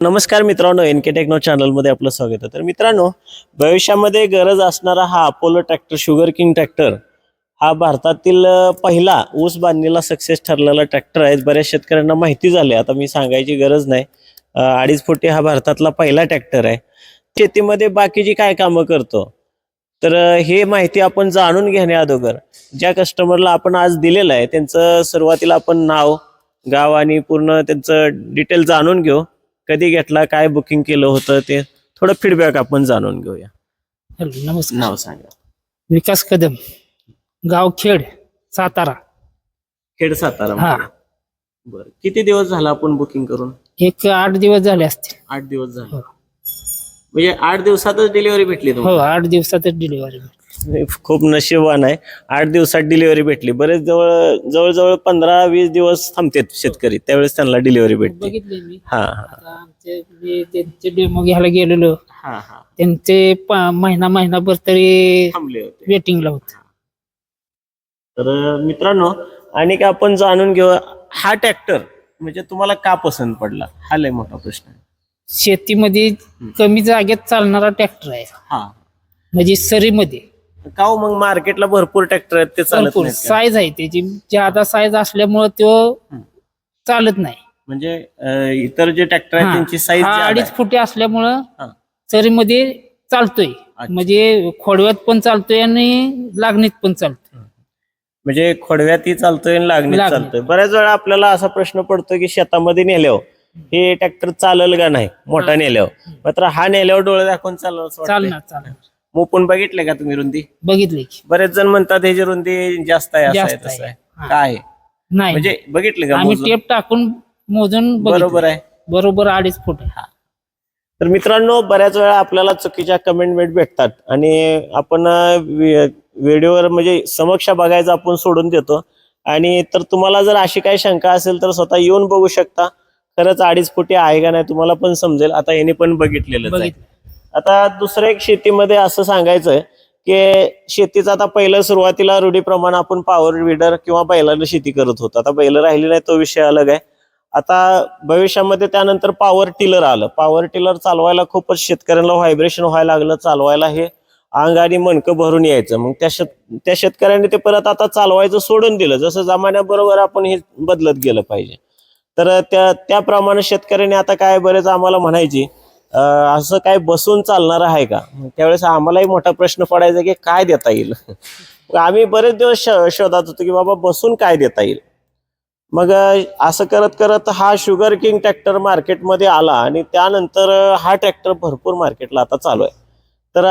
नमस्कार मित्रांनो N K techno चॅनलमध्ये आपलं स्वागत आहे. तर मित्रांनो भविष्यामध्ये गरज असणारा हा Apollo tractor sugar king tractor हा भारतातील पहिला ऊस बांधणीला सक्सेस ठरलेला ट्रॅक्टर आहे. बऱ्याच शेतकऱ्यांना माहिती झाली आता मी सांगायची गरज नाही. अडीच फुटी हा भारतातला पहिला ट्रॅक्टर आहे. शेतीमध्ये बाकीची काय कामं करतो? तर हे माहिती आपण जाणून घेण्या अगोदर ज्या कस्टमरला आपण आज दिलेलं आहे त्यांचं सुरुवातीला आपण नाव गाव आणि पूर्ण त्यांचं डिटेल जाणून घेऊ. कधी घेतला काय बुकिंग केलं होतं ते थोडं फीडबॅक आपण जाणून घेऊया. हॅलो नमस्कार. नाव सांगा. विकास कदम गाव खेड सातारा. खेड सातारा हा. बरं किती दिवस झाला आपण बुकिंग करून? एक आठ दिवस झाले असतील. आठ दिवस झाले. हो. म्हणजे आठ दिवसातच डिलिव्हरी भेटली हो आठ दिवसातच डिलिव्हरी खूप नशीबवान आहे. आठ दिवसात डिलिव्हरी भेटली. बरेच जवळ जवळजवळ पंधरा वीस दिवस थांबतात शेतकरी. त्यावेळेस त्यांना डिलिव्हरी भेटते बघितले मी. हा हा. आता आमचे मी त्यांचे डेमो घ्यायला गेलेलो हा हा. त्यांचे प- महिना महिनाभर तरी थांबले होते. वेटिंगला होते. तर मित्रांनो आणि काय आपण जाणून घेऊ हा ट्रॅक्टर म्हणजे तुम्हाला का पसंत पडला? हा लय मोठा प्रश्न आहे. शेतीमध्ये कमी जागेत चालणारा ट्रॅक्टर आहे. हा. म्हणजे सरीमध्ये. का हो मग मार्केटला भरपूर ट्रॅक्टर आहेत ते चालत भरपूर नाहीत का? साईज आहे त्याची ज्यादा साईज असल्यामुळे तो हम्म. चालत नाही म्हणजे अं, इतर जे ट्रॅक्टर आहेत हा. त्यांची साईज हा अडीच फुटे असल्यामुळं हा. चरीमध्ये चालतोय. म्हणजे खोडव्यात पण चालतोय आणि लागणीत पण चालतोय म्हणजे खोडव्यातही चालतोय आणि लागणीत लागणीत. चालतोय बऱ्याच वेळा आपल्याला असा प्रश्न पडतो की शेतामध्ये नेल्यावर हे ट्रॅक्टर चालेल का नाही मोठा. नेल्यावर मात्र हा नेल्यावर डोळे दाखवून वाटतंय. चालणार चालणार मोपून बघितले का तुम्ही रुंदी? बघितले की. बरेच जण म्हणतात ह्याची रुंदी जास्त आहे असं आहे जास्त तसं आहे. आहे. हा. काय? आहे? नाही. म्हणजे बघितले का आम्ही मोजून? टेप टाकून मोजून बरोबर बरोबर आहे. बरोबर अडीच फूट आहे. तर मित्रांनो बऱ्याच वेळा आपल्याला चुकीच्या कमेंटमेंट भेटतात. आणि आपण व्हिडिओवर म्हणजे समक्ष बघायचं आपण सोडून देतो. आणि तर तुम्हाला जर अशी काही शंका असेल तर स्वतः येऊन बघू शकता. खरंच अडीच फुटी आहे का नाही तुम्हाला पण समजेल. आता यांनी पण बघितलेलं आहे. बघितलं. आता दुसरं एक शेतीमध्ये असं सांगायचं की शेतीचं आता पहिलं सुरुवातीला रूढीप्रमाणे आपण पॉवर विडर किंवा बैलानं शेती करत होतो. आता बैल राहिली नाही तो विषय अलग आहे. आता भविष्यामध्ये त्यानंतर पॉवर टिलर आलं. पॉवर टिलर चालवायला खूपच शेतकऱ्यांना व्हायब्रेशन व्हायला लागलं चालवायला हे अंग आणि मणकं भरून यायचं. मग त्या शेत त्या शेतकऱ्यांनी ते परत आता चालवायचं सोडून दिलं. जसं जमान्याबरोबर आपण हे बदलत गेलं पाहिजे. तर त्या त्याप्रमाणे शेतकऱ्यांनी आता काय बरेच आम्हाला म्हणायची असं काय बसून चालणार आहे का? त्यावेळेस आम्हालाही मोठा प्रश्न पडायचा की काय देता येईल? आम्ही बरेच दिवस श- शोधात होतो की बाबा बसून काय देता येईल? मग असं करत करत हा शुगर किंग ट्रॅक्टर मार्केटमध्ये आला आणि त्यानंतर हा ट्रॅक्टर भरपूर मार्केटला आता चालू आहे. तर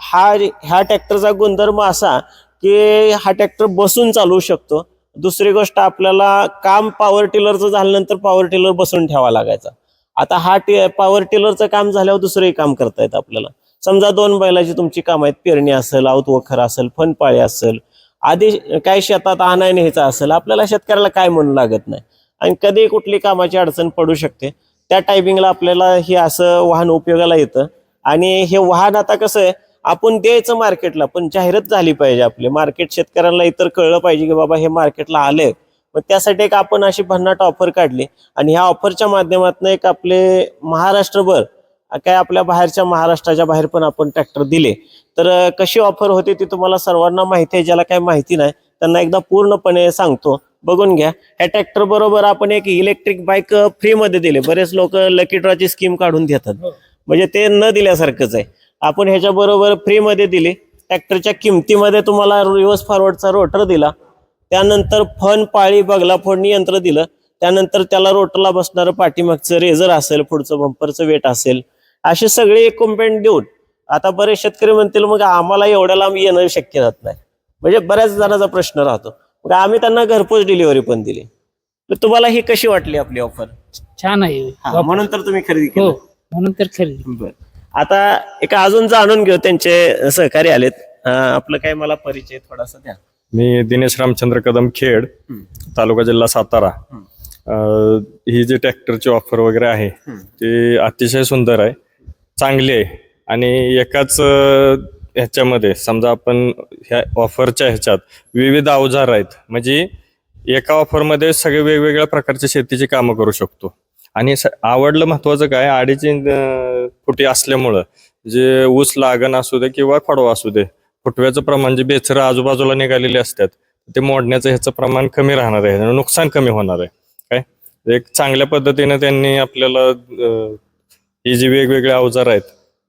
हा ह्या ट्रॅक्टरचा गुणधर्म असा की हा ट्रॅक्टर बसून चालवू शकतो. दुसरी गोष्ट आपल्याला काम पॉवर टिलरचं झाल्यानंतर पॉवर टिलर बसून ठेवा लागायचा. आता हा टे पॉवर टिलरचं काम झाल्यावर दुसरंही काम करता येतं आपल्याला. समजा दोन बैलाची तुमची काम आहेत पेरणी असेल आवत वखर असेल फनपाळी असेल आधी काही शेतात आणाय न्यायचं असेल आपल्याला शेतकऱ्याला काय म्हणू लागत नाही. आणि कधी कुठली कामाची अडचण पडू शकते. त्या टायमिंगला आपल्याला हे असं वाहन उपयोगाला येतं. आणि हे वाहन आता कसं आहे आपण द्यायचं मार्केटला पण जाहिरात झाली पाहिजे आपली. मार्केट शेतकऱ्यांना इतर कळलं पाहिजे की बाबा हे मार्केटला आले मग त्यासाठी एक आपण अशी भन्नाट ऑफर काढली. आणि ह्या ऑफरच्या माध्यमातून एक आपले महाराष्ट्रभर काय आपल्या बाहेरच्या महाराष्ट्राच्या बाहेर पण आपण ट्रॅक्टर दिले. तर कशी ऑफर होती ती तुम्हाला सर्वांना माहिती आहे ज्याला काही माहिती नाही त्यांना एकदा पूर्णपणे सांगतो. बघून घ्या. ह्या ट्रॅक्टर बरोबर आपण एक इलेक्ट्रिक बाईक फ्रीमध्ये दिले. बरेच लोक लकी ड्रॉची स्कीम काढून देतात. हो. म्हणजे ते न दिल्यासारखंच आहे. आपण ह्याच्या बरोबर फ्रीमध्ये दिली. ट्रॅक्टरच्या किमतीमध्ये तुम्हाला रिव्हर्स फॉरवर्डचा रोटर दिला. त्यानंतर फन पाळी बगला फोडणी यंत्र दिलं. त्यानंतर त्याला रोटरला बसणारं पाठीमागचं रेझर असेल पुढचं बंपरचं वेट असेल. असे सगळे एक कंपेंट देऊन आता बरेच शेतकरी म्हणतील मग आम्हाला एवढ्या लांब येणं शक्य राहत नाही. म्हणजे बऱ्याच जणांचा प्रश्न राहतो. मग आम्ही त्यांना घरपोच डिलिव्हरी पण दिली. तर तुम्हाला ही कशी वाटली आपली ऑफर छान आहे. म्हणून तर तुम्ही खरेदी हो केली म्हणून तर खरेदी आता एक अजून जाणून घेऊ त्यांचे सहकारी आलेत. आपलं काय मला परिचय थोडासा द्या. मी दिनेश रामचंद्र कदम खेड. तालुका जिल्हा सातारा. अं, ही जी ट्रॅक्टरची ऑफर वगैरे आहे. ती अतिशय सुंदर आहे चांगली आहे आणि एकाच अं, ह्याच्यामध्ये समजा आपण ह्या ऑफरच्या ह्याच्यात विविध अवजार आहेत म्हणजे एका ऑफरमध्ये सगळे वेगवेगळ्या प्रकारच्या शेतीची कामं करू शकतो आणि स- आवडलं महत्वाचं काय अडीच इंच अं, फुटी असल्यामुळं जे ऊस लागण असू दे किंवा फडवा असू दे फुटव्याचं प्रमाण जे बेचरं आजूबाजूला निघालेले असतात ते मोडण्याचं ह्याचं प्रमाण कमी राहणार आहे नुकसान कमी होणार आहे. काय? एक चांगल्या पद्धतीने त्यांनी आपल्याला ही जी वेगवेगळे अवजार आहेत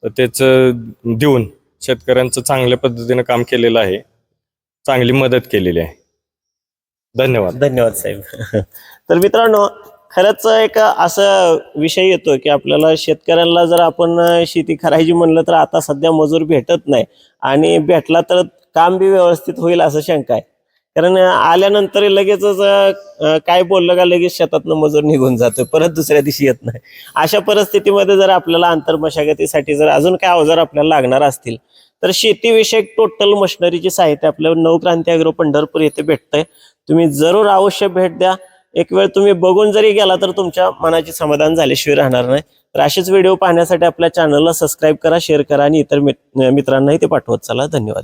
तर त्याचं देऊन शेतकऱ्यांचं चांगल्या पद्धतीनं काम केलेलं आहे. चांगली मदत केलेली आहे. धन्यवाद. धन्यवाद साहेब. तर मित्रांनो खरंच एक असं विषय येतो की आपल्याला शेतकऱ्यांना जर आपण शेती करायची म्हणलं तर आता सध्या मजूर भेटत नाही. आणि भेटला तर काम बी व्यवस्थित होईल असं शंका आहे. कारण आल्यानंतर लगेचच काय बोललं का लगेच शेतातनं मजूर निघून जातो परत दुसऱ्या दिवशी येत नाही. अशा परिस्थितीमध्ये जर आपल्याला आंतरमशागतीसाठी जर अजून काय अवजार आपल्याला लागणार असतील तर शेतीविषयक टोटल मशिनरीचे साहित्य आपल्या नवक्रांती अॅग्रो पंढरपूर येथे भेटतंय. तुम्ही जरूर अवश्य भेट द्या. एक वेळ तुम्ही बघून जरी गेला तर तुमच्या मनाचे समाधान झाल्याशिवाय राहणार नाही. तर असेच व्हिडिओ पाहण्यासाठी आपल्या चॅनलला सबस्क्राईब करा शेअर करा आणि इतर मित्रांनाही ते पाठवत चला. धन्यवाद.